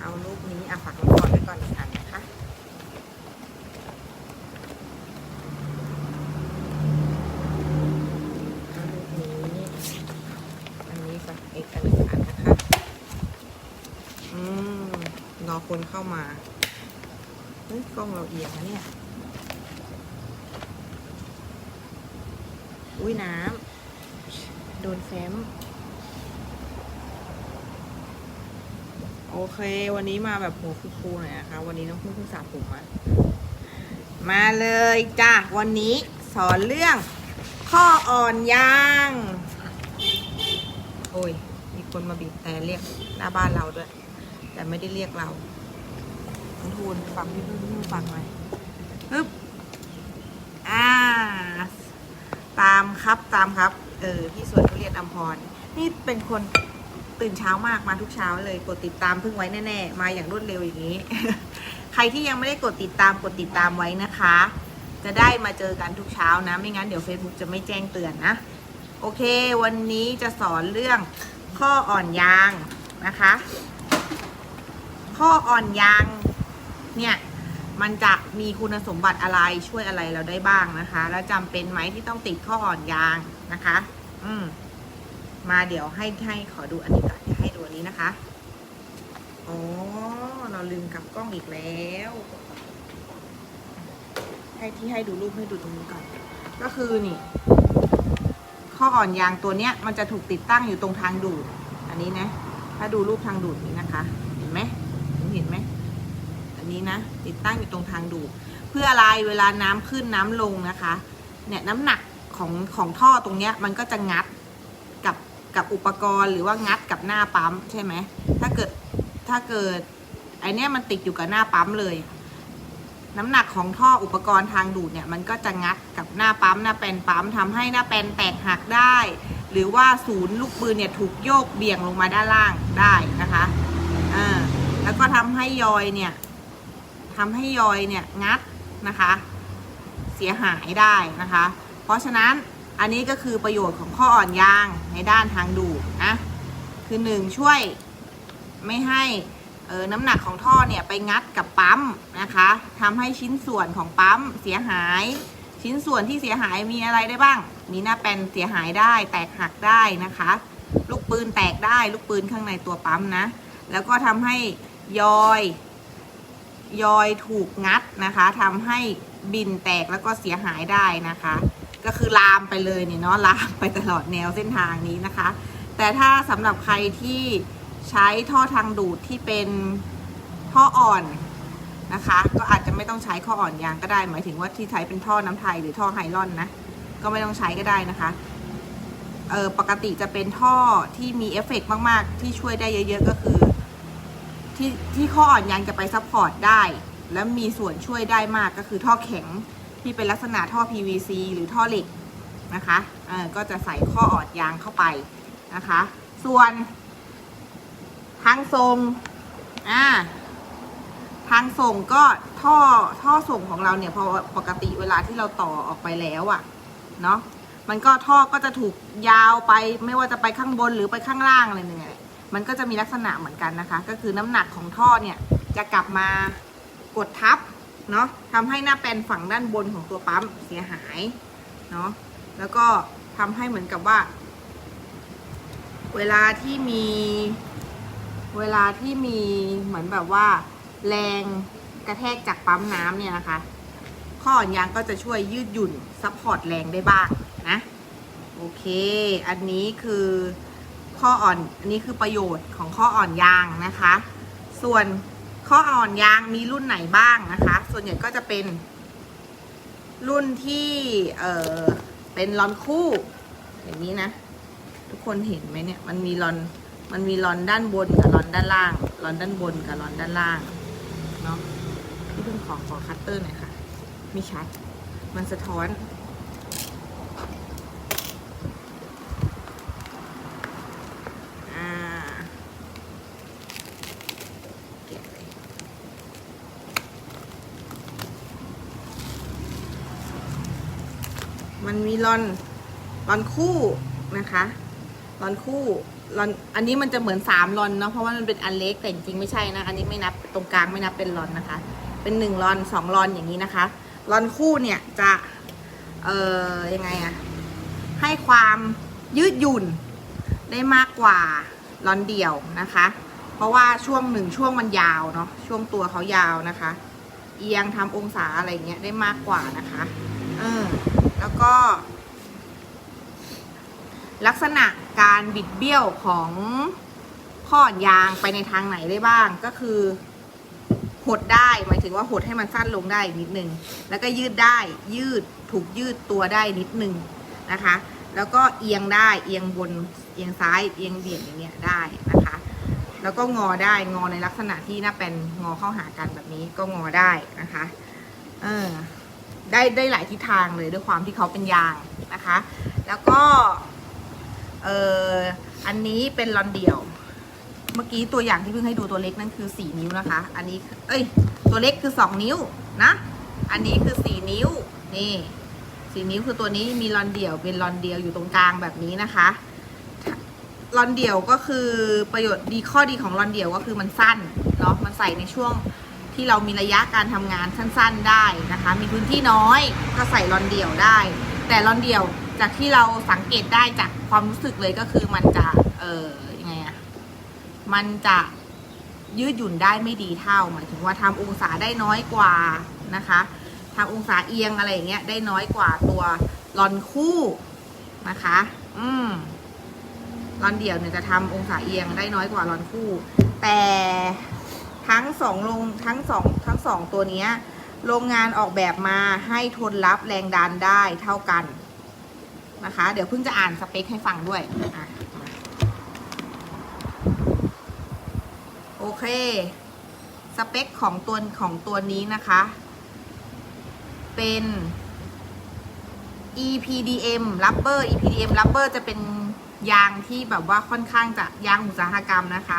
เอารูปนี้อะฝากละครไว้ก่อนอีกอันนะคะ เอารูปนี้ อันนี้ฝากอีกอันหนึ่งอันนะคะ อืม รอคนเข้ามา เฮ้ยกล้องเราเอียงนะเนี่ย อุ้ยน้ำ โดนแฟ้ม โอเค วันนี้มาแบบหัวฟูๆหน่อยนะคะ วันนี้น้องเพิ่งเพิ่งสระผมมามาเลยจ้ะวันนี้สอนเรื่อง ข้ออ่อนยาง โอ้ย มีคนมาบีบแต่เรียกหน้าบ้านเราด้วย แต่ไม่ได้เรียกเราน้องทูนฟังพี่พึ่งพี่พึ่งฟังหน่อยปึ๊บอ่า ตามครับตามครับ เออ พี่สวนทุเรียนอัมพร นี่เป็นคน ตื่นเช้ามากมาทุกเช้าเลยกดติดตามเพิ่งไว้แน่ๆ มาอย่างรวดเร็วอย่างนี้ ใครที่ยังไม่ได้กดติดตามกดติดตามไว้นะคะ จะได้มาเจอกันทุกเช้านะ ไม่งั้นเดี๋ยว Facebook จะไม่แจ้งเตือนนะ โอเค วันนี้จะสอนเรื่องข้ออ่อนยางนะคะ ข้ออ่อนยางเนี่ยมันจะมีคุณสมบัติอะไรช่วยอะไรเราได้บ้างนะคะ แล้วจำเป็นไหมที่ต้องติดข้ออ่อนยางนะคะ อืม มาเดี๋ยวให้ให้ขอดูอันนี้ก่อนเดี๋ยวให้ดูอันนี้นะคะ อ๋อ เราลืมกลับกล้องอีกแล้ว ให้ที่ให้ดูรูปให้ดูตรงนี้ก่อน ก็คือนี่ ข้ออ่อนยางตัวเนี้ย มันจะถูกติดตั้งอยู่ตรงทางดูด อันนี้นะ ถ้าดูรูปทางดูดนี้นะคะ เห็นไหมเห็นไหม อันนี้นะ ติดตั้งอยู่ตรงทางดูด เพื่ออะไร เวลาน้ำขึ้นน้ำลงนะคะ เนี่ยน้ำหนักของของท่อตรงเนี้ยมันก็จะงัด กับอุปกรณ์หรือว่างัดกับหน้าปั๊มใช่ไหมถ้าเกิดถ้าเกิดไอเนี้ยมันติดอยู่กับหน้าปั๊มเลย น้ำหนักของท่ออุปกรณ์ทางดูดเนี่ยมันก็จะงัดกับหน้าปั๊มหน้าแปลนปั๊มทำให้หน้าแปลนแตกหักได้ หรือว่าศูนย์ลูกปืนเนี่ยถูกโยกเบี่ยงลงมาด้านล่างได้นะคะอ่าแล้วก็ทำให้ยอยเนี่ยทำให้ยอยเนี่ยงัดนะคะ เสียหายได้นะคะ เพราะฉะนั้น อันนี้ก็คือประโยชน์ของข้ออ่อนยางในด้านทางดูดนะ คือหนึ่งช่วยไม่ให้เออน้ำหนักของท่อเนี่ยไปงัดกับปั๊มนะคะทำให้ชิ้นส่วนของปั๊มเสียหาย ชิ้นส่วนที่เสียหายมีอะไรได้บ้าง มีหน้าแปนเสียหายได้ แตกหักได้นะคะ ลูกปืนแตกได้ ลูกปืนข้างในตัวปั๊มนะ แล้วก็ทำให้ยอย ยอยถูกงัดนะคะทำให้บินแตกแล้วก็เสียหายได้นะคะ ก็คือลามไปเลยเนี่ยเนาะลามไปตลอดแนวเส้นทางนี้นะคะ แต่ถ้าสำหรับใครที่ใช้ท่อทางดูดที่เป็นท่ออ่อนนะคะ ก็อาจจะไม่ต้องใช้ข้ออ่อนยางก็ได้ หมายถึงว่าที่ใช้เป็นท่อน้ำไทยหรือท่อไฮลอนนะก็ไม่ต้องใช้ก็ได้นะคะเออปกติจะเป็นท่อที่มีเอฟเฟกต์มากๆ ที่ช่วยได้เยอะๆก็คือ ที่ที่ข้ออ่อนยางจะไปซัพพอร์ตได้ และมีส่วนช่วยได้มากก็คือท่อแข็ง ที่เป็นลักษณะท่อ PVC หรือท่อเหล็กนะคะเออก็จะใส่ข้ออ่อนยางเข้าไปนะคะ ส่วน ทางทรงอ่าทางส่งก็ท่อท่อส่งของเราเนี่ยพอปกติเวลาที่เราต่อออกไปแล้วอะเนาะมันก็ท่อก็จะถูกยาวไปไม่ว่าจะไปข้างบนหรือไปข้างล่างอะไรเนี่ยมันก็จะมีลักษณะเหมือนกันนะคะ ก็คือน้ำหนักของท่อเนี่ยจะกลับมากดทับ เนาะทำให้หน้าแปลนฝั่งด้านบนของตัวปั๊มเสียหายเนาะแล้วก็ทำให้เหมือนกับว่า เวลาที่มีเวลาที่มีเหมือนแบบว่า แรงกระแทกจากปั๊มน้ำเนี่ยนะคะ ข้ออ่อนยางก็จะช่วยยืดหยุ่นซัพพอร์ตแรงได้บ้างนะโอเค อันนี้คือข้ออ่อน อันนี้คือประโยชน์ของข้ออ่อนยางนะคะ ส่วนข้ออ่อนยางมีรุ่นไหนบ้างนะคะ ส่วนใหญ่ก็จะเป็นรุ่นที่เออเป็นลอนคู่ อย่างนี้นะ ทุกคนเห็นไหมเนี่ยมันมีลอนมันมีลอนด้านบนกับลอนด้านล่างลอนด้านบนกับลอนด้านล่างเนาะที่เพิ่งขอขอคัตเตอร์หน่อยค่ะไม่ชัด มันสะท้อน อ่าเก็บเลยมันมี ลอนลอนคู่นะคะลอนคู่ลอนอันนี้มันจะเหมือนสามลอนเนาะเพราะว่ามันเป็นอันเล็กแต่จริงๆไม่ใช่นะอันนี้ไม่นับตรงกลางไม่นับเป็นลอนนะคะ เป็นหนึ่งลอนสองลอนอย่างนี้นะคะลอนคู่เนี่ยจะเอ่อยังไงอะให้ความยืดหยุ่นได้มากกว่าลอนเดี่ยวนะคะ เพราะว่าช่วงหนึ่งช่วงมันยาวเนาะช่วงตัวเขายาวนะคะ เอียงทำองศาอะไรเงี้ยได้มากกว่านะคะ เออแล้วก็ ลักษณะการบิดเบี้ยวของข้ออ่อนยางไปในทางไหนได้บ้างก็คือ หดได้หมายถึงว่าหดให้มันสั้นลงได้นิดนึง แล้วก็ยืดได้ยืดถูกยืดตัวได้นิดนึงนะคะ แล้วก็เอียงได้เอียงบนเอียงซ้ายเอียงเบี่ยงอย่างเงี้ยได้นะคะ แล้วก็งอได้งอในลักษณะที่หน้าเป็นงอเข้าหากันแบบนี้ก็งอได้นะคะ เออ ได้ได้หลายทิศทางเลยด้วยความที่เขาเป็นยางนะคะ แล้วก็เอ่ออันนี้เป็นลอนเดี่ยว เมื่อกี้ตัวอย่างที่เพิ่งให้ดูตัวเล็กนั่นคือ 4 นิ้วนะคะ อันนี้เอ้ยตัวเล็กคือ 2 นิ้วนะ อันนี้คือ 4 นิ้วนี่สี่นิ้วคือตัวนี้มีลอนเดี่ยวเป็นลอนเดียวอยู่ตรงกลางแบบนี้นะคะลอนเดี่ยวก็คือประโยชน์ดีข้อดีของลอนเดี่ยวก็คือมันสั้นเนาะมันใส่ในช่วง ที่เรามีระยะการทำงานสั้นๆได้นะคะ มีพื้นที่น้อยก็ใส่ลอนเดี่ยวได้ แต่ลอนเดี่ยวจากที่เราสังเกตได้จากความรู้สึกเลยก็คือมันจะเออยังไงอะมันจะยืดหยุ่นได้ไม่ดีเท่าหมายถึงว่าทำองศาได้น้อยกว่านะคะทำองศาเอียงอะไรอย่างเงี้ยได้น้อยกว่าตัวลอนคู่นะคะ อืมลอนเดี่ยวเนี่ยจะทำองศาเอียงได้น้อยกว่าลอนคู่ แต่ ทั้งสองลงทั้งสองทั้งสองตัวนี้โรงงานออกแบบมาให้ทนรับแรงดันได้เท่ากันนะคะ เดี๋ยวเพิ่งจะอ่านสเปคให้ฟังด้วยอโอเค สเปคของตัวของตัวนี้นะคะ เป็น EPDM rubber EPDM rubber จะเป็นยางที่แบบว่าค่อนข้างจะยางอุตสาหกรรมนะคะ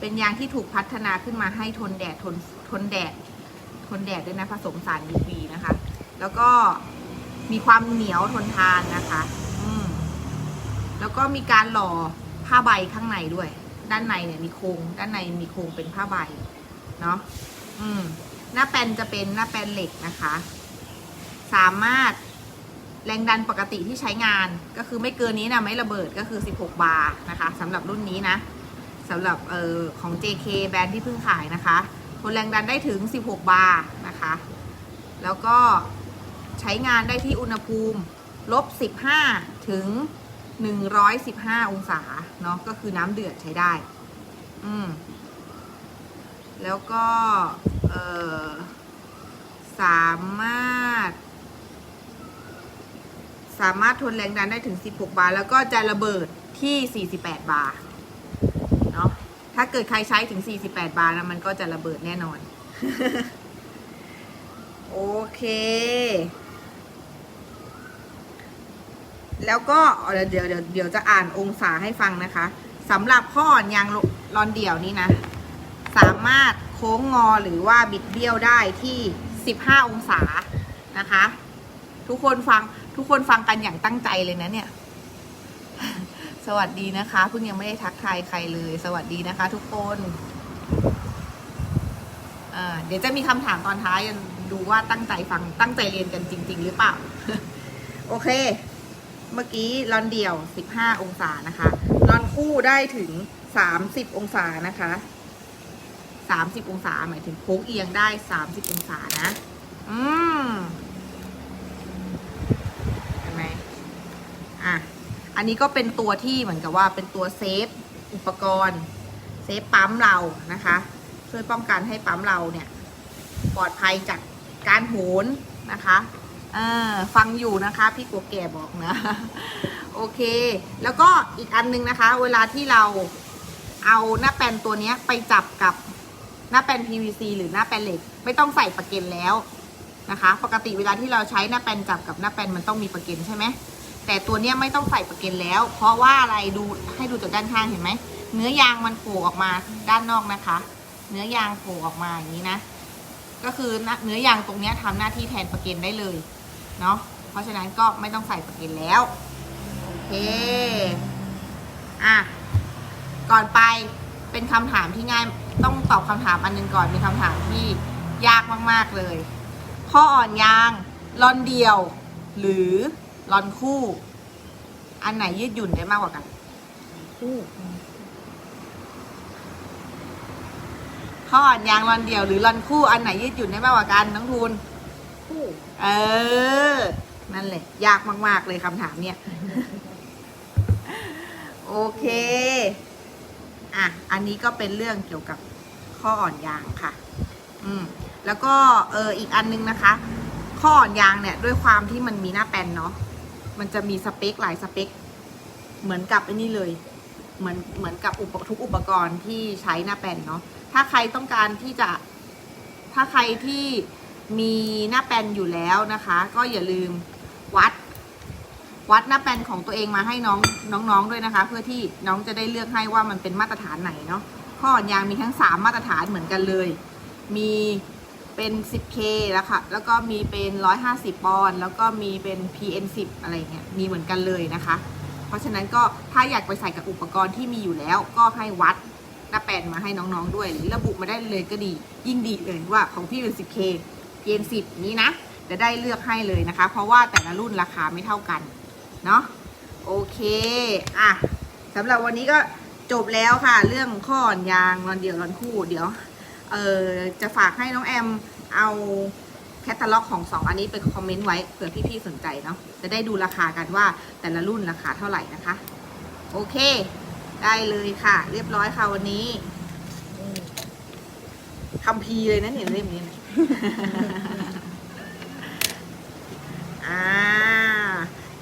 เป็นยางที่ถูกพัฒนาขึ้นมาให้ทนแดดทนทนแดด ทนแดดด้วยนะผสมสาร UV นะคะ แล้วก็มีความเหนียวทนทานนะคะ อืมแล้วก็มีการหล่อผ้าใบข้างในด้วย ด้านในเนี่ยมีโครงด้านในมีโครงเป็นผ้าใบเนาะอืม หน้าแปนจะเป็นหน้าแปนเหล็กนะคะ สามารถแรงดันปกติที่ใช้งานก็คือไม่เกินนี้นะไม่ระเบิดก็คือ 16 บาร์นะคะสำหรับรุ่นนี้นะ สำหรับเออของ JK แบรนด์ที่เพิ่งขายนะคะทนแรงดันได้ถึง 16 บาร์นะคะ แล้วก็ใช้งานได้ที่อุณหภูมิลบ 15 ถึง 115 องศาเนาะก็คือน้ำเดือดใช้ได้ อืม แล้วก็เออสามารถ สามารถทนแรงดันได้ถึง 16 บาร์แล้วก็จะระเบิดที่ 48 บาร์ ถ้าเกิดใครใช้ถึง 48 บาร์นะมันก็จะระเบิดแน่นอน โอเค แล้วก็เดี๋ยวเดี๋ยวเดี๋ยวเดี๋ยวจะอ่านองศาให้ฟังนะคะสำหรับข้ออ่อนยางรอนเดี่ยวนี้นะ สามารถโค้งงอหรือว่าบิดเบี้ยวได้ที่ 15 องศานะคะ ทุกคนฟังทุกคนฟังกันอย่างตั้งใจเลยนะเนี่ย สวัสดีนะคะเพิ่งยังไม่ได้ทักทายใครเลย สวัสดีนะคะ ทุกคนเดี๋ยวจะมีคำถามตอนท้ายดูว่าตั้งใจฟังตั้งใจเรียนกันจริง ๆ หรือเปล่า โอเค เมื่อกี้ลอนเดี่ยว 15 องศานะคะลอนคู่ได้ถึง 30 องศานะคะ 30 องศาหมายถึงโค้งเอียงได้ 30 องศานะ อืมเห็นไหมอะ อันนี้ก็เป็นตัวที่เหมือนกับว่าเป็นตัวเซฟอุปกรณ์เซฟปั๊มเรานะคะ ช่วยป้องกันให้ปั๊มเราเนี่ย ปลอดภัยจากการโหนนะคะเออฟังอยู่นะคะพี่กัวแก่บอกนะ โอเค แล้วก็อีกอันนึงนะคะ เวลาที่เราเอาหน้าแปนตัวนี้ไปจับกับหน้าแปน PVC หรือหน้าแปนเหล็ก ไม่ต้องใส่ประเก็นแล้วนะคะ ปกติเวลาที่เราใช้หน้าแปนจับกับหน้าแปนมันต้องมีประเก็นใช่ไหม แต่ตัวเนี้ยไม่ต้องใส่ประเก็นแล้ว เพราะว่าอะไรดูให้ดูจากด้านข้างเห็นไหมเนื้อยางมันโผล่ออกมาด้านนอกนะคะ เนื้อยางโผล่ออกมาอย่างนี้นะ ก็คือเนื้อยางตรงเนี้ยทำหน้าที่แทนประเก็นได้เลยเนาะเพราะฉะนั้นก็ไม่ต้องใส่ประเก็นแล้วโอเคอะก่อนไปเป็นคำถามที่ง่ายต้องตอบคำถามอันหนึงก่อนเป็นคำถามที่ยากมาก ๆเลย ข้ออ่อนยางลอนเดียว หรือ ลอนคู่ อันไหนยืดหยุ่นได้มากกว่ากัน คู่ข้ออ่อนยางลอนเดียวหรือลอนคู่อันไหนยืดหยุ่นได้มากกว่ากันน้องทูนคู่เออ นั่นแหละยากมาก ๆ เลยคำถามเนี่ย โอเค อะ อันนี้ก็เป็นเรื่องเกี่ยวกับข้ออ่อนยางค่ะ อืม แล้วก็เอออีกอันนึงนะคะ ข้ออ่อนยางเนี่ย ด้วยความที่มันมีหน้าแปลนเนาะ มันจะมีสเปคหลายสเปค เหมือนกับไอ้นี่เลย เหมือนเหมือนกับอุปทุกอุปกรณ์ที่ใช้หน้าแปลนเนาะ ถ้าใครต้องการที่จะ ถ้าใครที่มีหน้าแปลนอยู่แล้วนะคะ ก็อย่าลืมวัด วัดหน้าแปลนของตัวเองมาให้น้องน้องๆด้วยนะคะ เพื่อที่น้องจะได้เลือกให้ว่ามันเป็นมาตรฐานไหนเนาะข้ออ่อนยางมีทั้ง 3 มาตรฐานเหมือนกันเลย มี เป็น 10K แล้วค่ะ แล้วก็มีเป็น 150 ปอนด์ แล้วก็มีเป็น PN10 อะไรเงี้ย มีเหมือนกันเลยนะคะ เพราะฉะนั้นก็ถ้าอยากไปใส่กับอุปกรณ์ที่มีอยู่แล้ว ก็ให้วัดหน้าแปนมาให้น้องๆด้วย หรือระบุมาได้เลยก็ดี ยิ่งดีเลยว่าของพี่เป็น 10K เกณฑ์10 นี้นะ จะได้เลือกให้เลยนะคะ เพราะว่าแต่ละรุ่นราคาไม่เท่ากัน เนาะ โอเค อะสำหรับวันนี้ก็จบแล้วค่ะ เรื่องข้ออ่อนยางรอนเดียวรอนคู่ เดี๋ยวเออจะฝากให้น้องแอม เอาแคตตาล็อกของสองอันนี้ไปคอมเมนต์ไว้เผื่อพี่ๆสนใจเนาะจะได้ดูราคากันว่าแต่ละรุ่นราคาเท่าไหร่นะคะ โอเค ได้เลยค่ะ เรียบร้อยค่ะวันนี้คัมภีเลยนะเนี่ยเล่มนี้นี่ยอ่า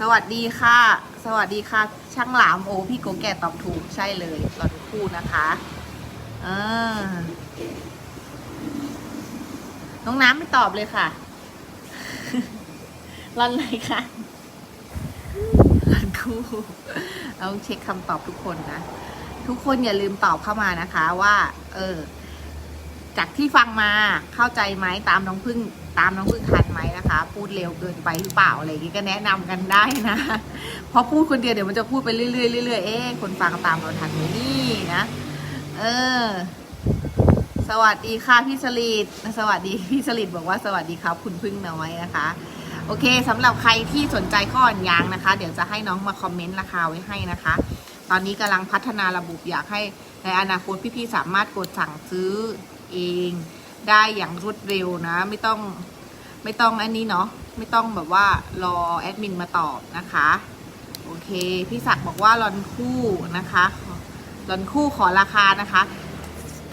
สวัสดีค่ะ สวัสดีค่ะ ช่างหลามโอพี่โกแก่ตอบถูกใช่เลยหลอดคู่นะคะ เออ น้องน้ำไม่ตอบเลยค่ะรันไหนคะรันคู่ต้องเช็คคำตอบทุกคนนะ ทุกคนอย่าลืมตอบเข้ามานะคะว่า เออ จากที่ฟังมาเข้าใจไหมตามน้องพึ่ง ตามน้องพึ่งทันไหมนะคะ พูดเร็วเกินไปหรือเปล่าอะไรอย่างงี้ก็แนะนำกันได้นะเพราะพูดคนเดียวเดี๋ยวมันจะพูดไปเรื่อยๆเรื่อยๆเอ๊ะคนฟังตามเราทันไหมนี่นะเออ สวัสดีค่ะพี่สลิดสวัสดีพี่สลิดบอกว่าสวัสดีครับ คุณพึ่งน้อยนะคะ โอเคสำหรับใครที่สนใจข้ออ่อนยางนะคะ เดี๋ยวจะให้น้องมาคอมเมนต์ราคาไว้ให้นะคะ ตอนนี้กำลังพัฒนาระบบอยากให้ในอนาคตพี่ๆสามารถกดสั่งซื้อเองได้อย่างรวดเร็วนะ ไม่ต้องไม่ต้องอันนี้เนาะไม่ต้องแบบว่ารอแอดมินมาตอบนะคะโอเคพี่ศักดิ์บอกว่ารอนคู่นะคะรอนคู่ขอราคานะคะ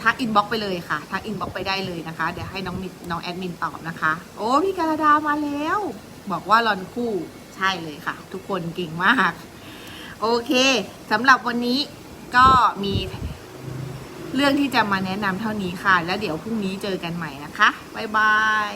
ทักอินบ็อกไปเลยค่ะ ทักอินบ็อกไปได้เลยนะคะ เดี๋ยวให้น้องมิน้องแอดมินตอบนะคะ โอ้พี่การดามาแล้ว บอกว่ารอนคู่ใช่เลยค่ะ ทุกคนเก่งมาก โอเคสำหรับวันนี้ก็มีเรื่องที่จะมาแนะนำเท่านี้ค่ะ แล้วเดี๋ยวพรุ่งนี้เจอกันใหม่นะคะบ๊ายบาย